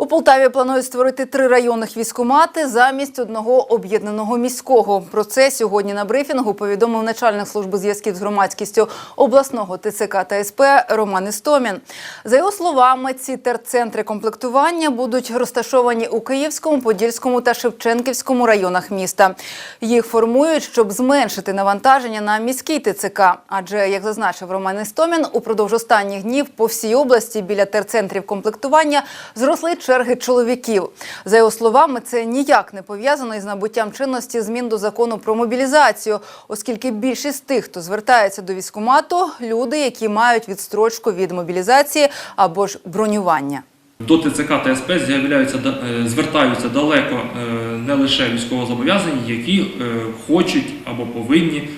У Полтаві планують створити три районних військомати замість одного об'єднаного міського. Про це сьогодні на брифінгу повідомив начальник служби зв'язків з громадськістю обласного ТЦК та СП Роман Істомін. За його словами, ці терцентри комплектування будуть розташовані у Київському, Подільському та Шевченківському районах міста. Їх формують, щоб зменшити навантаження на міський ТЦК. Адже, як зазначив Роман Істомін, упродовж останніх днів по всій області біля терцентрів комплектування зросли черги чоловіків. За його словами, це ніяк не пов'язано із набуттям чинності змін до закону про мобілізацію, оскільки більшість тих, хто звертається до військкомату, люди, які мають відстрочку від мобілізації або ж бронювання. До ТЦК та СП е, звертаються далеко е, не лише військовозобов'язані, які е, хочуть або повинні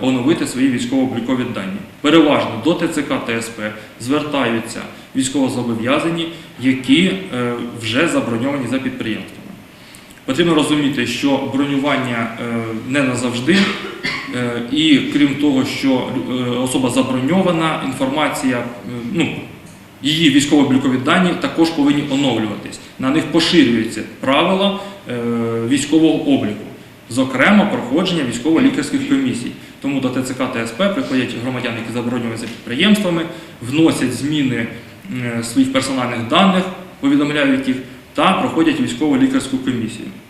оновити свої військово-облікові дані. Переважно до ТЦК та СП звертаються військовозобов'язані, які е, вже заброньовані за підприємствами. Потрібно розуміти, що бронювання е, не назавжди, е, і крім того, що особа заброньована, інформація, ну, її військово-облікові дані також повинні оновлюватись. На них поширюються правила військового обліку, зокрема проходження військово-лікарських комісій. Тому до ТЦК та СП приходять громадяни, які забронюються підприємствами, вносять зміни своїх персональних даних, повідомляють їх та проходять військово-лікарську комісію.